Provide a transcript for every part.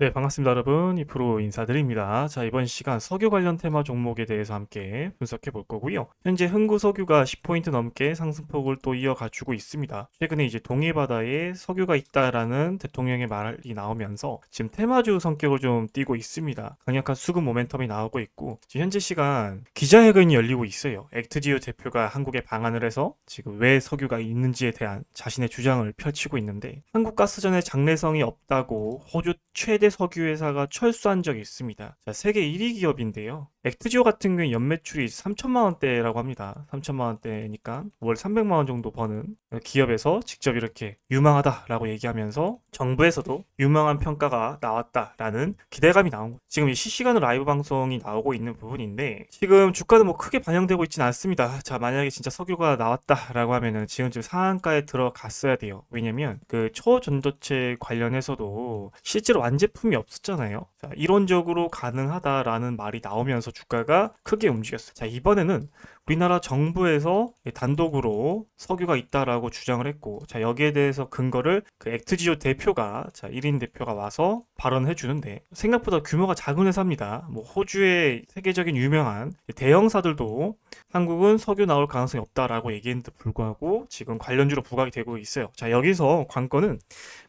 네, 반갑습니다, 여러분. 이프로 인사드립니다. 자, 이번 시간 석유 관련 테마 종목에 대해서 함께 분석해 볼 거고요. 현재 흥구 석유가 10포인트 넘게 상승폭을 또 이어가주고 있습니다. 최근에 이제 동해바다에 석유가 있다라는 대통령의 말이 나오면서 지금 테마주 성격을 좀 띠고 있습니다. 강력한 수급 모멘텀이 나오고 있고, 현재 시간 기자회견이 열리고 있어요. 액트지오 대표가 한국에 방한을 해서 지금 왜 석유가 있는지에 대한 자신의 주장을 펼치고 있는데, 한국가스전에 장래성이 없다고 호주 최대 석유 회사가 철수한 적이 있습니다. 자, 세계 1위 기업인데요. 액트지오 같은 경우에 연매출이 3천만 원대라고 합니다. 3천만 원대니까 월 300만 원 정도 버는 기업에서 직접 이렇게 유망하다라고 얘기하면서 정부에서도 유망한 평가가 나왔다라는 기대감이 나온 거죠. 지금 이 실시간으로 라이브 방송이 나오고 있는 부분인데 지금 주가는 뭐 크게 반영되고 있지는 않습니다. 자, 만약에 진짜 석유가 나왔다라고 하면은 지금쯤 상한가에 들어갔어야 돼요. 왜냐면 그 초전도체 관련해서도 실제로 완제품이 없었잖아요. 자, 이론적으로 가능하다라는 말이 나오면서 주가가 크게 움직였어요. 자, 이번에는 우리나라 정부에서 단독으로 석유가 있다라고 주장을 했고, 자, 여기에 대해서 근거를 그 액트지오 대표가, 자, 1인 대표가 와서 발언해 주는데, 생각보다 규모가 작은 회사입니다. 뭐, 호주의 세계적인 유명한 대형사들도 한국은 석유 나올 가능성이 없다라고 얘기했는데 불구하고 지금 관련주로 부각이 되고 있어요. 자, 여기서 관건은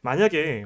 만약에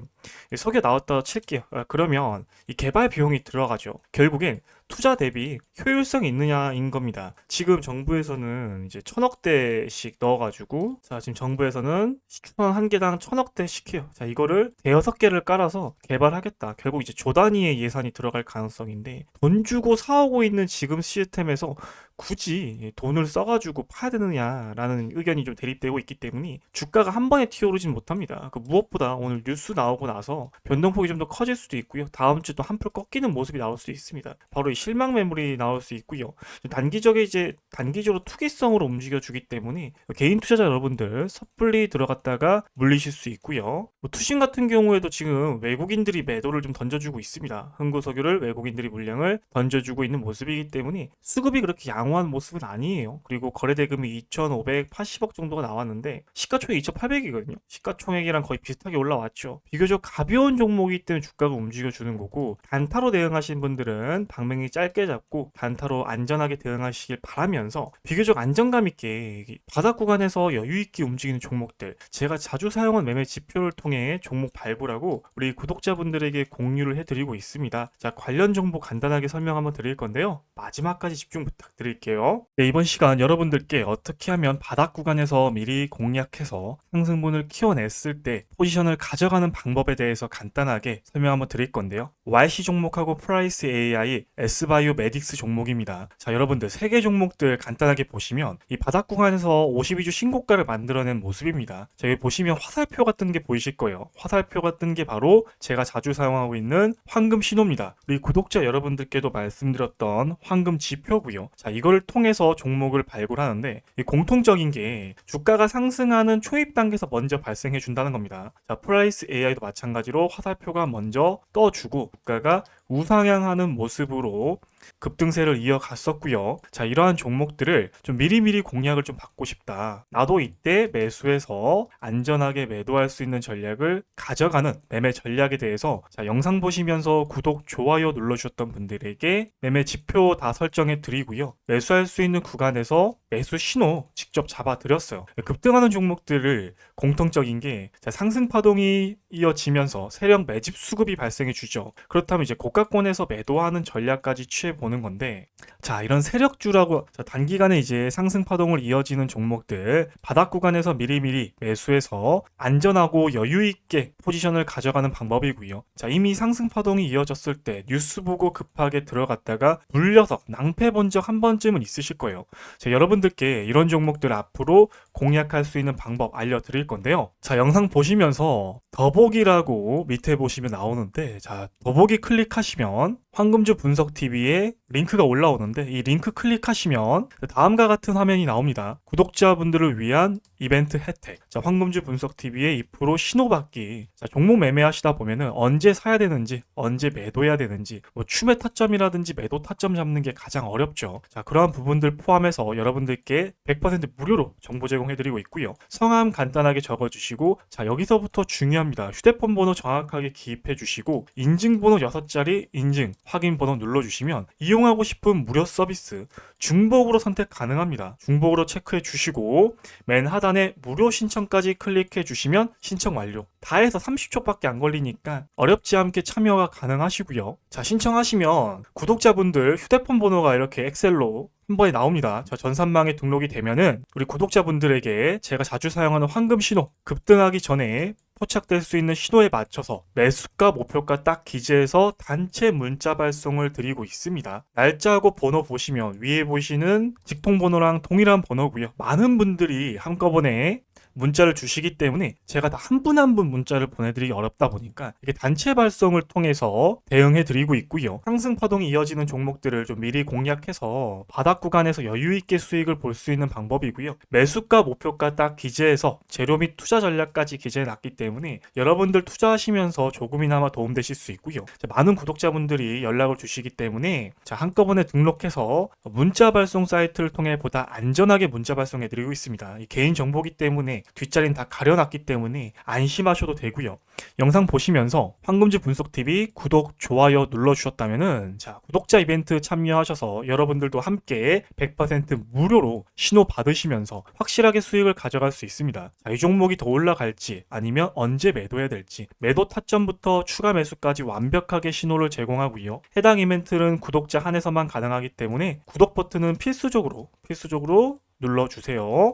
석유 나왔다 칠게요. 아, 그러면 이 개발 비용이 들어가죠. 결국엔 투자 대비 효율성이 있느냐인 겁니다. 지금 정부에서는 이제 천억대씩 넣어가지고 자 지금 정부에서는 시추원 한 개당 천억대씩 해요. 자 이거를 대여섯 개를 깔아서 개발하겠다. 결국 이제 조 단위의 예산이 들어갈 가능성인데 돈 주고 사오고 있는 지금 시스템에서 굳이 돈을 써가지고 파야 되느냐라는 의견이 좀 대립되고 있기 때문에 주가가 한 번에 튀어오르진 못합니다. 그 무엇보다 오늘 뉴스 나오고 나서 변동폭이 좀 더 커질 수도 있고요. 다음 주 또 한풀 꺾이는 모습이 나올 수도 있습니다. 바로 이 실망 매물이 나올 수 있고요. 단기적에 이제 단기적으로 투기성으로 움직여 주기 때문에 개인 투자자 여러분들 섣불리 들어갔다가 물리실 수 있고요. 뭐 투신 같은 경우에도 지금 외국인들이 매도 를 좀 던져주고 있습니다. 흥구석유를 외국인들이 물량을 던져주고 있는 모습이기 때문에 수급이 그렇게 양호한 모습은 아니에요. 그리고 거래대금이 2,580억 정도가 나왔는데 시가총액 2,800이거든요. 시가총액이랑 거의 비슷하게 올라왔죠. 비교적 가벼운 종목이기 때문에 주가가 움직여주는 거고 단타로 대응하신 분들은 방맹이 짧게 잡고 단타로 안전하게 대응하시길 바라면서 비교적 안정감 있게 바닥 구간에서 여유 있게 움직이는 종목들 제가 자주 사용한 매매 지표를 통해 종목 발굴하고 우리 구독자 분들에게 공유를 해드리고 있습니다. 자 관련 정보 간단하게 설명 한번 드릴 건데요. 마지막까지 집중 부탁드릴게요. 네, 이번 시간 여러분들께 어떻게 하면 바닥 구간에서 미리 공략해서 상승분을 키워냈을 때 포지션을 가져가는 방법에 대해서 간단하게 설명 한번 드릴 건데요. YC 종목하고 프라이스 AI, S바이오 메딕스 종목입니다. 자, 여러분들 세 개 종목들 간단하게 보시면 이 바닥 구간에서 52주 신고가를 만들어낸 모습입니다. 자, 여기 보시면 화살표 같은 게 보이실 거예요. 화살표 같은 게 바로 제가 자주 사 용하고 있는 황금 신호입니다. 우리 구독자 여러분들께도 말씀드렸던 황금 지표고요. 자, 이걸 통해서 종목을 발굴하는데 이 공통적인 게 주가가 상승하는 초입 단계에서 먼저 발생해 준다는 겁니다. 자, 프라이스 AI도 마찬가지로 화살표가 먼저 떠주고 주가가 우상향하는 모습으로 급등세를 이어갔었고요. 자, 이러한 종목들을 좀 미리미리 공략을 좀 받고 싶다. 나도 이때 매수해서 안전하게 매도할 수 있는 전략을 가져가는 매매 전략에 대해서 자, 영상 보시면서 구독, 좋아요 눌러주셨던 분들에게 매매 지표 다 설정해 드리고요. 매수할 수 있는 구간에서 매수 신호 직접 잡아 드렸어요. 급등하는 종목들을 공통적인 게 자, 상승 파동이 이어지면서 세력 매집 수급이 발생해 주죠. 그렇다면 이제 고가권에서 매도하는 전략까지 취해 보는 건데 자 이런 세력주라고 자, 단기간에 이제 상승 파동을 이어지는 종목들 바닥 구간에서 미리미리 매수해서 안전하고 여유 있게 포지션을 가져가는 방법이고요. 자 이미 상승 파동이 이어졌을 때 뉴스 보고 급하게 들어갔다가 물려서 낭패 본 적 한 번쯤은 있으실 거예요. 자 여러분들 께 이런 종목들 앞으로 공략할 수 있는 방법 알려드릴 건데요. 자 영상 보시면서 더보기라고 밑에 보시면 나오는데 자 더보기 클릭하시면 황금주 분석 TV에 링크가 올라오는데 이 링크 클릭하시면 다음과 같은 화면이 나옵니다. 구독자분들을 위한 이벤트 혜택. 자, 황금주 분석 TV의 2% 신호받기. 자, 종목 매매하시다 보면은 언제 사야 되는지, 언제 매도해야 되는지, 뭐 추매 타점이라든지 매도 타점 잡는 게 가장 어렵죠. 자, 그러한 부분들 포함해서 여러분들께 100% 무료로 정보 제공해 드리고 있고요. 성함 간단하게 적어 주시고, 자, 여기서부터 중요합니다. 휴대폰 번호 정확하게 기입해 주시고, 인증번호 6자리 인증, 확인 번호 눌러주시면 이용하고 싶은 무료 서비스 중복으로 선택 가능합니다. 중복으로 체크해 주시고 맨 하단에 무료 신청까지 클릭해 주시면 신청 완료. 다 해서 30초밖에 안 걸리니까 어렵지 않게 참여가 가능하시고요. 자, 신청하시면 구독자분들 휴대폰 번호가 이렇게 엑셀로 한 번에 나옵니다. 저 전산망에 등록이 되면은 우리 구독자분들에게 제가 자주 사용하는 황금 신호 급등하기 전에 포착될 수 있는 신호에 맞춰서 매수가 목표가 딱 기재해서 단체 문자 발송을 드리고 있습니다. 날짜하고 번호 보시면 위에 보시는 직통 번호랑 동일한 번호고요. 많은 분들이 한꺼번에 문자를 주시기 때문에 제가 다 한 분 한 분 문자를 보내드리기 어렵다 보니까 이게 단체 발송을 통해서 대응해 드리고 있고요. 상승 파동이 이어지는 종목들을 좀 미리 공략해서 바닥 구간에서 여유 있게 수익을 볼 수 있는 방법이고요. 매수가 목표가 딱 기재해서 재료 및 투자 전략까지 기재해 놨기 때문에 여러분들 투자하시면서 조금이나마 도움되실 수 있고요. 자, 많은 구독자분들이 연락을 주시기 때문에 자, 한꺼번에 등록해서 문자 발송 사이트를 통해 보다 안전하게 문자 발송해 드리고 있습니다. 이 개인 정보기 때문에 뒷자리는 다 가려놨기 때문에 안심하셔도 되고요. 영상 보시면서 황금지 분석 TV 구독 좋아요 눌러주셨다면은 자 구독자 이벤트 참여하셔서 여러분들도 함께 100% 무료로 신호 받으시면서 확실하게 수익을 가져갈 수 있습니다. 자, 이 종목이 더 올라갈지 아니면 언제 매도해야 될지 매도 타점부터 추가 매수까지 완벽하게 신호를 제공하고요. 해당 이벤트는 구독자 한해서만 가능하기 때문에 구독 버튼은 필수적으로 필수적으로 눌러주세요.